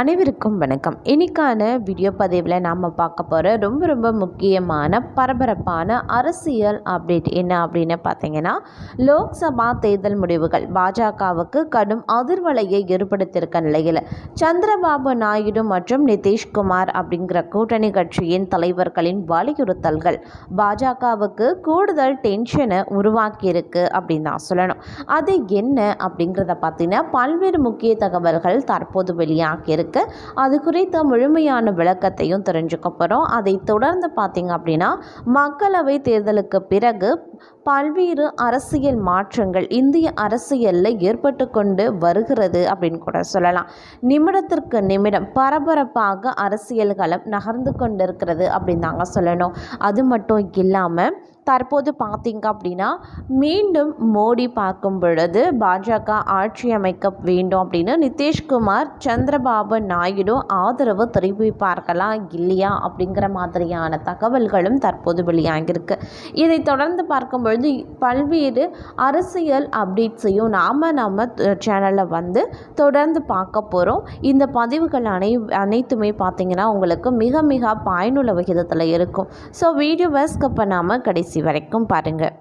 அனைவருக்கும் வணக்கம். இன்னைக்கான வீடியோ பதிவில் நாம் பார்க்க போகிற ரொம்ப ரொம்ப முக்கியமான பரபரப்பான அரசியல் அப்டேட் என்ன அப்படின்னு பார்த்தீங்கன்னா லோக்சபா தேர்தல் முடிவுகள் பாஜகவுக்கு கடும் அதிர்வலையை ஏற்படுத்தியிருக்க நிலையில் சந்திரபாபு நாயுடு மற்றும் நிதிஷ்குமார் அப்படிங்கிற கூட்டணி கட்சியின் தலைவர்களின் வலியுறுத்தல்கள் பாஜகவுக்கு கூடுதல் டென்ஷனை உருவாக்கியிருக்கு அப்படின்னு தான் சொல்லணும். அது என்ன அப்படிங்கிறத பார்த்தீங்கன்னா பல்வேறு முக்கிய தகவல்கள் தற்போது வெளியாகியிருக்கு. அது குறித்த முழுமையான விளக்கத்தையும் தெரிஞ்சுக்க போகிறோம் அதை தொடர்ந்து பார்த்தீங்க அப்படின்னா மக்களவை தேர்தலுக்கு பிறகு பல்வேறு அரசியல் மாற்றங்கள் இந்திய அரசியலில் ஏற்பட்டு கொண்டு வருகிறது அப்படின்னு கூட சொல்லலாம். நிமிடத்திற்கு நிமிடம் பரபரப்பாக அரசியல் களம் நகர்ந்து கொண்டிருக்கிறது அப்படின்னு தாங்க சொல்லணும். அது மட்டும் இல்லாமல் தற்போது பார்த்தீங்க அப்படின்னா மீண்டும் மோடி பார்க்கும் பொழுது பாஜக ஆட்சி அமைக்க வேண்டும் அப்படின்னு நிதிஷ்குமார் சந்திரபாபு நாயுடு ஆதரவு தெரிவிப்பார்களா இல்லையா அப்படிங்கிற மாதிரியான தகவல்களும் தற்போது வெளியாகியிருக்கு. இதை தொடர்ந்து பார்க்கும்பொழுது பல்வி பல்வேறு அரசியல் அப்டேட்ஸையும் நாம் நம்ம சேனலில் வந்து தொடர்ந்து பார்க்க போகிறோம் இந்த பதிவுகள் அனை அனைத்துமே பார்த்திங்கன்னா உங்களுக்கு மிக மிக பயனுள்ள விகிதத்தில் இருக்கும். ஸோ வீடியோவை ஸ்கப் பண்ணாமல் கடைசி வரைக்கும் பாருங்கள்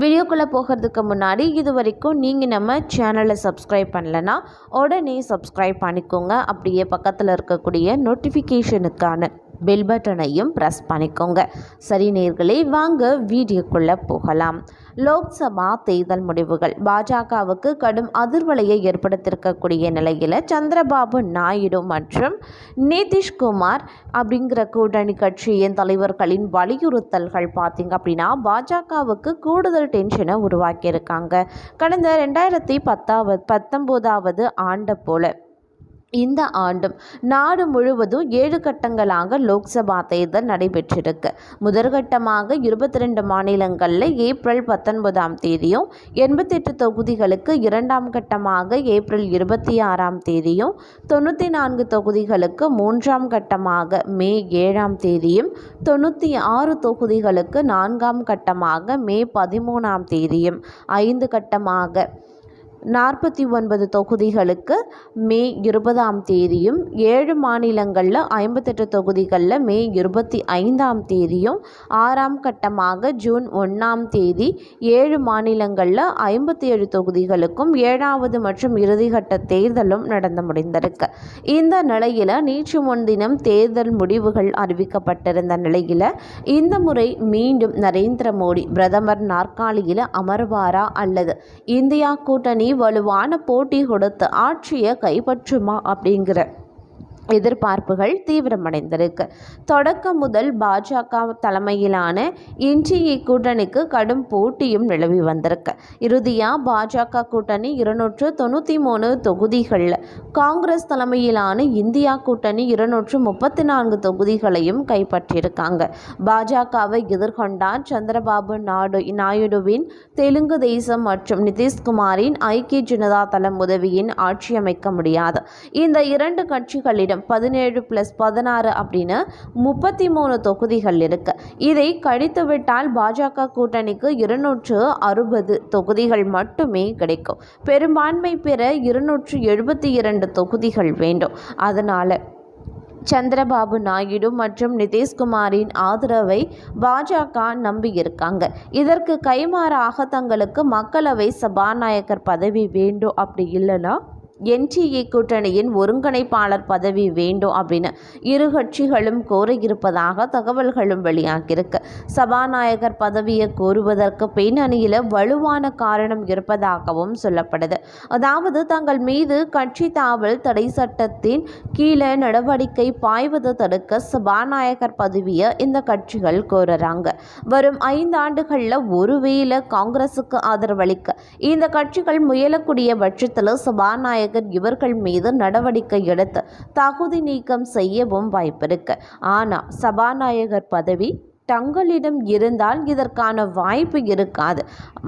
வீடியோக்குள்ளே போகிறதுக்கு முன்னாடி இது வரைக்கும் நீங்கள் நம்ம சேனலை சப்ஸ்கிரைப் பண்ணலைன்னா உடனே சப்ஸ்கிரைப் பண்ணிக்கோங்க. அப்படியே பக்கத்தில் இருக்கக்கூடிய நோட்டிஃபிகேஷனுக்கான பெல் பட்டனையும் ப்ரெஸ் பண்ணிக்கோங்க. சரி நேர்களை வாங்க வீடியோக்குள்ளே போகலாம். லோக்சபா தேர்தல் முடிவுகள். பாஜகவுக்கு கடும் அதிர்வலையை ஏற்படுத்தியிருக்கக்கூடிய நிலையில் சந்திரபாபு நாயுடு மற்றும் நிதிஷ்குமார் அப்படிங்கிற கூட்டணி கட்சியின் தலைவர்களின் வலியுறுத்தல்கள் பார்த்திங்க அப்படின்னா பாஜகவுக்கு கூடுதல் டென்ஷனை உருவாக்கியிருக்காங்க. கடந்த ரெண்டாயிரத்தி பத்தாவது பத்தொம்போதாவது ஆண்டை போல. இந்த ஆண்டும் நாடு முழுவதும் ஏழு கட்டங்களாக லோக்சபா தேர்தல் நடைபெற்றிருக்கு. முதற்கட்டமாக இருபத்தி ரெண்டு மாநிலங்களில் ஏப்ரல் பத்தொன்பதாம் தேதியும் எண்பத்தெட்டு தொகுதிகளுக்கு இரண்டாம் கட்டமாக ஏப்ரல் இருபத்தி ஆறாம் தேதியும் தொண்ணூற்றி நான்கு தொகுதிகளுக்கு மூன்றாம் கட்டமாக மே ஏழாம் தேதியும் தொண்ணூற்றி ஆறு தொகுதிகளுக்கு நான்காம் கட்டமாக மே பதிமூணாம் தேதியும். ஐந்து கட்டமாக நாற்பத்தி ஒன்பது தொகுதிகளுக்கு மே இருபதாம் தேதியும் ஏழு மாநிலங்களில் ஐம்பத்தெட்டு தொகுதிகளில் மே இருபத்தி ஐந்தாம் தேதியும் ஆறாம் கட்டமாக ஜூன் ஒன்றாம் தேதி ஏழு மாநிலங்களில் ஐம்பத்தி ஏழு தொகுதிகளுக்கும் ஏழாவது மற்றும் இறுதிக்கட்ட தேர்தலும் நடந்து முடிந்திருக்கு. இந்த நிலையில் நேற்று முன்தினம் தேர்தல் முடிவுகள் அறிவிக்கப்பட்டிருந்த நிலையில் இந்த முறை மீண்டும் நரேந்திர மோடி பிரதமர் நாற்காலியில் அமர்வாரா அல்லது இந்தியா கூட்டணி வலுவான போட்டி கொடுத்து ஆட்சியை கைப்பற்றுமா அப்படிங்கிற எதிர்பார்ப்புகள் தீவிரமடைந்திருக்கு. தொடக்கம் முதல் பாஜக தலைமையிலான என்டிஏ கூட்டணிக்கு கடும் போட்டியும் நிலவி வந்திருக்கு. இறுதியாக பாஜக கூட்டணி இருநூற்று தொண்ணூற்றி மூணு தொகுதிகளில் காங்கிரஸ் தலைமையிலான இந்தியா கூட்டணி இருநூற்று முப்பத்தி நான்கு தொகுதிகளையும் கைப்பற்றியிருக்காங்க. பாஜகவை எதிர்கொண்டார் சந்திரபாபு நாடு நாயுடுவின் தெலுங்கு தேசம் மற்றும் நிதிஷ்குமாரின் ஐக்கிய ஜனதா தளம் உதவியின் ஆட்சி அமைக்க முடியாது. இந்த இரண்டு கட்சிகளிடம் பதினேழு ப்ளஸ் பதினாறு அப்படின்னு முப்பத்தி மூணு தொகுதிகள் இருக்கு. இதை கழித்துவிட்டால் பாஜக கூட்டணிக்கு இருநூற்று அறுபது தொகுதிகள் மட்டுமே கிடைக்கும். பெரும்பான்மை பெற இருநூற்று எழுபத்தி இரண்டு தொகுதிகள் வேண்டும். அதனால் சந்திரபாபு நாயுடு மற்றும் நிதிஷ்குமாரின் ஆதரவை பாஜக நம்பியிருக்காங்க. இதற்கு கைமாறாக தங்களுக்கு மக்களவை சபாநாயகர் பதவி வேண்டும். அப்படி இல்லைன்னா என்டிஏ கூட்டணியின் ஒருங்கிணைப்பாளர் பதவி வேண்டும் அப்படின்னு இரு கட்சிகளும் கோர இருப்பதாக தகவல்களும் வெளியாகியிருக்கு. சபாநாயகர் பதவியை கோருவதற்கு பெண் அணியில் வலுவான காரணம் இருப்பதாகவும் சொல்லப்படுது. அதாவது தங்கள் மீது கட்சி தாவல் தடை சட்டத்தின் கீழே நடவடிக்கை பாய்வதை தடுக்க சபாநாயகர் பதவியை இந்த கட்சிகள் கோருறாங்க. வரும் ஐந்து ஆண்டுகளில் ஒருவேளை காங்கிரசுக்கு ஆதரவளிக்க இந்த கட்சிகள் முயலக்கூடிய பட்சத்தில் சபாநாயகர் நாயகர் இவர்கள் மீது நடவடிக்கை எடுத்து தகுதி நீக்கம் செய்யவும் வாய்ப்பிருக்கு. ஆனால் சபாநாயகர் பதவி தங்களிடம் இருந்தால் இதற்கான வாய்ப்பு இருக்காது.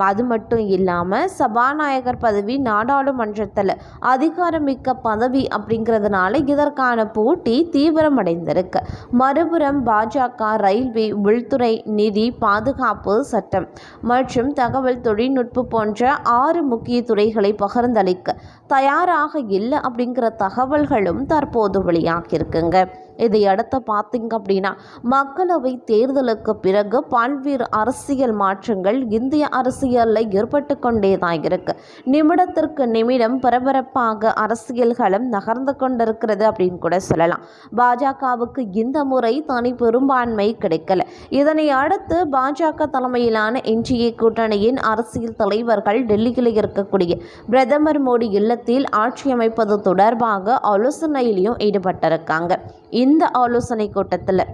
அது மட்டும் இல்லாமல் சபாநாயகர் பதவி நாடாளுமன்றத்தில் அதிகாரமிக்க பதவி அப்படிங்கிறதுனால இதற்கான போட்டி தீவிரமடைந்திருக்கு. மறுபுறம் பாஜக ரயில்வே உள்துறை நிதி பாதுகாப்பு சட்டம் மற்றும் தகவல் தொழில்நுட்பம் போன்ற ஆறு முக்கிய துறைகளை பகிர்ந்தளிக்க தயாராக இல்லை அப்படிங்கிற தகவல்களும் தற்போது வெளியாகியிருக்குங்க. இதையடுத்து பார்த்தீங்க அப்படின்னா மக்களவை தேர்தலுக்கு பிறகு பல்வேறு அரசியல் மாற்றங்கள் இந்திய அரசியலில் ஏற்பட்டு கொண்டே தான் இருக்கு. நிமிடத்திற்கு நிமிடம் பரபரப்பாக அரசியல்களும் நகர்ந்து கொண்டிருக்கிறது அப்படின்னு கூட சொல்லலாம். பாஜகவுக்கு இந்த முறை தனி பெரும்பான்மை கிடைக்கல. இதனை அடுத்து பாஜக தலைமையிலான என்டிஏ கூட்டணியின் அரசியல் தலைவர்கள் டெல்லியில் இருக்கக்கூடிய பிரதமர் மோடி இல்லத்தில் ஆட்சி அமைப்பது தொடர்பாக ஆலோசனையிலையும் ஈடுபட்டிருக்காங்க. இந்த ஆலோசனை கூட்டத்தில்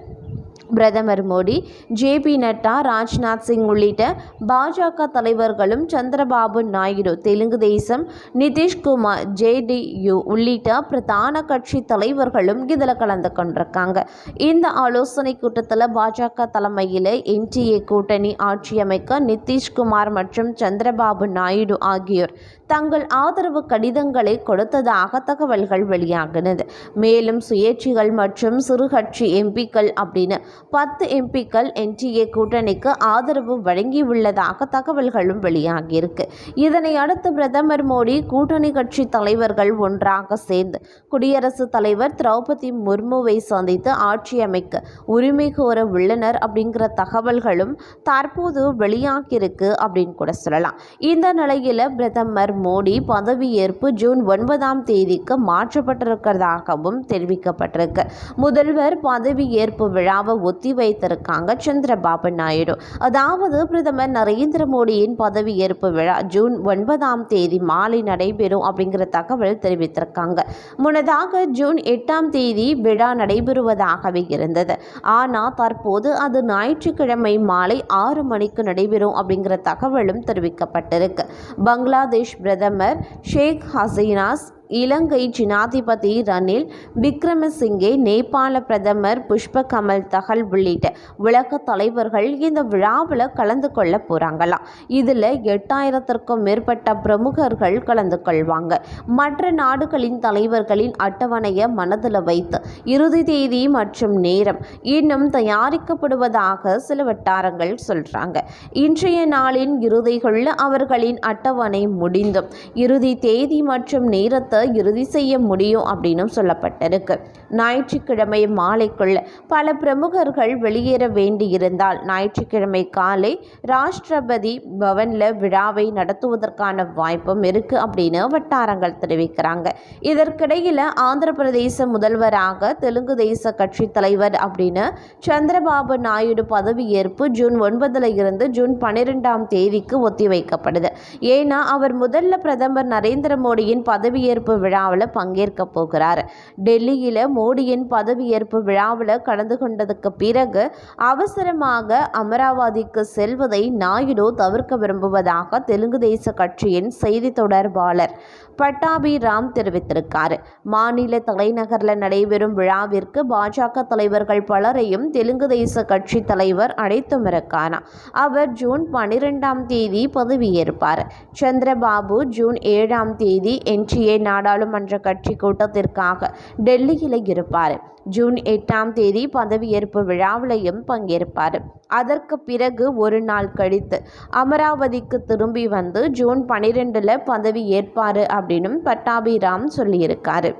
பிரதமர் மோடி ஜே பி நட்டா ராஜ்நாத் சிங் உள்ளிட்ட பாஜக தலைவர்களும் சந்திரபாபு நாயுடு தெலுங்கு தேசம் நிதிஷ்குமார் ஜேடியு உள்ளிட்ட பிரதான கட்சி தலைவர்களும் இதில் கலந்து கொண்டிருக்காங்க. இந்த ஆலோசனை கூட்டத்தில் பாஜக தலைமையில் என்டிஏ கூட்டணி ஆட்சி அமைக்க நிதிஷ்குமார் மற்றும் சந்திரபாபு நாயுடு ஆகியோர் தங்கள் ஆதரவு கடிதங்களை கொடுத்ததாக தகவல்கள் வெளியாகினது. மேலும் சுயேட்சிகள் மற்றும் சிறுகட்சி எம்பிக்கள் அப்படின்னு பத்து எம்பிக்கள் என்டிஏ கூட்டணிக்கு ஆதரவு வழங்கியுள்ளதாக தகவல்களும் வெளியாகியிருக்கு. இதனை அடுத்து பிரதமர் மோடி கூட்டணி கட்சி தலைவர்கள் ஒன்றாக சேர்ந்து குடியரசுத் தலைவர் திரௌபதி முர்முவை சந்தித்து ஆட்சி அமைக்க உரிமை கோர உள்ளனர் அப்படிங்கிற தகவல்களும் தற்போது வெளியாகியிருக்கு அப்படின்னு கூட சொல்லலாம். இந்த நிலையில் பிரதமர் மோடி பதவியேற்பு ஜூன் ஒன்பதாம் தேதிக்கு மாற்றப்பட்டிருக்கிறதாகவும் தெரிவிக்கப்பட்டிருக்கு. முதல்வர் பதவியேற்பு விழாவை ஒத்தி வைத்திருக்காங்க சந்திரபாபு நாயுடு. அதாவது பிரதமர் நரேந்திர மோடியின் பதவியேற்பு விழா ஜூன் ஒன்பதாம் தேதி மாலை நடைபெறும் அப்படிங்கிற தகவல் தெரிவித்திருக்காங்க. முன்னதாக ஜூன் எட்டாம் தேதி விழா நடைபெறுவதாகவே இருந்தது. ஆனால் தற்போது அது ஞாயிற்றுக்கிழமை மாலை ஆறு மணிக்கு நடைபெறும் அப்படிங்கிற தகவலும் தெரிவிக்கப்பட்டிருக்கு. பங்களாதேஷ் பிரதமர் ஷேக் ஹசீனாஸ் இலங்கை ஜனாதிபதி ரணில் விக்ரமசிங்கே நேபாள பிரதமர் புஷ்ப கமல் தகல் உள்ளிட்ட உலக தலைவர்கள் இந்த விழாவில் கலந்து கொள்ள போகிறாங்களாம் இதில் எட்டாயிரத்திற்கும் மேற்பட்ட பிரமுகர்கள் கலந்து கொள்வாங்க. மற்ற நாடுகளின் தலைவர்களின் அட்டவணையை மனதில் வைத்து இறுதி தேதி மற்றும் நேரம் இன்னும் தயாரிக்கப்படுவதாக சில வட்டாரங்கள் சொல்கிறாங்க இன்றைய நாளின் இறுதிகளில் அவர்களின் அட்டவணை முடிந்தும் இறுதி தேதி மற்றும் நேரத்தை இறுதி செய்ய முடியும் அப்படின்னும் சொல்லப்பட்டிருக்கு. ஞாயிற்றுக்கிழமை மாலைக்குள்ள பல பிரமுகர்கள் வெளியேற வேண்டியிருந்தால் ஞாயிற்றுக்கிழமை காலை ராஷ்டிரபதி பவனில் விழாவை நடத்துவதற்கான வாய்ப்பும் இருக்குது அப்படின்னு வட்டாரங்கள் தெரிவிக்கிறாங்க. இதற்கிடையில் ஆந்திர பிரதேச முதல்வராக தெலுங்கு தேச கட்சி தலைவர் அப்படின்னு சந்திரபாபு நாயுடு பதவியேற்பு ஜூன் ஒன்பதுல இருந்து ஜூன் பன்னிரெண்டாம் தேதிக்கு ஒத்திவைக்கப்படுது. ஏன்னா அவர் முதல்ல பிரதமர் நரேந்திர மோடியின் பதவியேற்பு விழாவில் பங்கேற்க போகிறார். டெல்லியில் மோடியின் பதவியேற்பு விழாவில் கலந்து கொண்டதுக்கு பிறகு அவசரமாக அமராவதிக்கு செல்வதை நாயுடு தவிர்க்க விரும்புவதாக தெலுங்கு தேச கட்சியின் செய்தி தொடர்பாளர் பட்டாபி ராம் தெரிவித்திருக்கார். மாநில தலைநகரில் நடைபெறும் விழாவிற்கு பாஜக தலைவர்கள் பலரையும் தெலுங்கு தேச கட்சி தலைவர் அழைத்தும் இருக்காராம். அவர் ஜூன் பனிரெண்டாம் தேதி பதவியேற்பார். சந்திரபாபு ஜூன் ஏழாம் தேதி என்டிஏ நாடாளுமன்ற கட்சி கூட்டத்திற்காக டெல்லியில் இருப்பார். ஜூன் எட்டாம் தேதி பதவியேற்பு விழாவிலையும் பங்கேற்பார். அதற்கு பிறகு ஒரு நாள் கழித்து அமராவதிக்கு திரும்பி வந்து ஜூன் பன்னிரெண்டில் பதவி ஏற்பார் அப்படின்னும் பட்டாபிராம் சொல்லியிருக்காரு.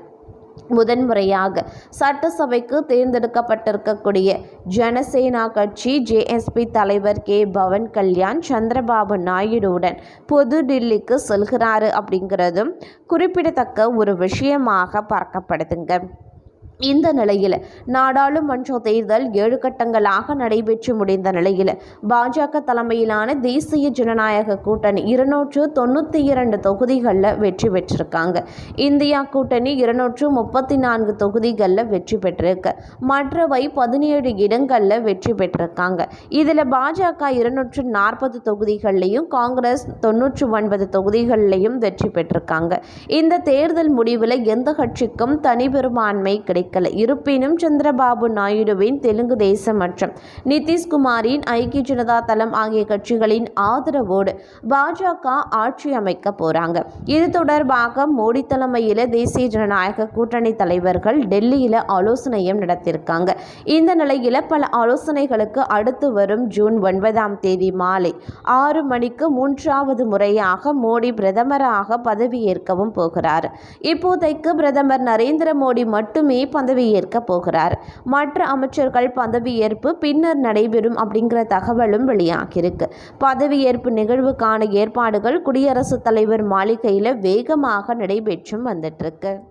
முதன்முறையாக சட்டசபைக்கு தேர்ந்தெடுக்கப்பட்டிருக்கக்கூடிய ஜனசேனா கட்சி ஜேஎஸ்பி தலைவர் கே. பவன் கல்யாண் சந்திரபாபு நாயுடுவுடன் புதுடில்லிக்கு செல்கிறாரு அப்படிங்கிறதும் குறிப்பிடத்தக்க ஒரு விஷயமாக பார்க்கப்படுதுங்க. இந்த நிலையில் நாடாளுமன்ற தேர்தல் ஏழு கட்டங்களாக நடைபெற்று முடிந்த நிலையில் பாஜக தலைமையிலான தேசிய ஜனநாயக கூட்டணி இருநூற்று தொண்ணூற்றி இரண்டு தொகுதிகளில் வெற்றி பெற்றிருக்காங்க. இந்தியா கூட்டணி இருநூற்று முப்பத்தி நான்கு தொகுதிகளில் வெற்றி பெற்றிருக்கு. மற்றவை பதினேழு இடங்களில் வெற்றி பெற்றிருக்காங்க. இதில் பாஜக இருநூற்று நாற்பது தொகுதிகள்லையும் காங்கிரஸ் தொன்னூற்று ஒன்பது தொகுதிகள்லையும் வெற்றி பெற்றிருக்காங்க. இந்த தேர்தல் முடிவில் எந்த கட்சிக்கும் தனி பெரும்பான்மை கிடைக்கும் கிடைக்கல இருப்பினும் சந்திரபாபு நாயுடுவின் தெலுங்கு தேசம் மற்றும் நிதிஷ்குமாரின் ஐக்கிய ஜனதா தளம் ஆகிய கட்சிகளின் ஆதரவோடு பாஜக ஆட்சி அமைக்க போறாங்க. இது தொடர்பாக மோடி தலைமையில் தேசிய ஜனநாயக கூட்டணி தலைவர்கள் டெல்லியில் ஆலோசனையும் நடத்தியிருக்காங்க. இந்த நிலையில் பல ஆலோசனைகளுக்கு அடுத்து வரும் ஜூன் ஒன்பதாம் தேதி மாலை ஆறு மணிக்கு மூன்றாவது முறையாக மோடி பிரதமராக பதவியேற்கவும் போகிறார். இப்போதைக்கு பிரதமர் நரேந்திர மோடி மட்டுமே பதவியேற்க போகிறார். மற்ற அமைச்சர்கள் பதவியேற்பு பின்னர் நடைபெறும் அப்படிங்கிற தகவலும் வெளியாகியிருக்கு. பதவியேற்பு நிகழ்வுக்கான ஏற்பாடுகள் குடியரசுத் தலைவர் மாளிகையில் வேகமாக நடைபெற்றும் வந்துட்டு இருக்கு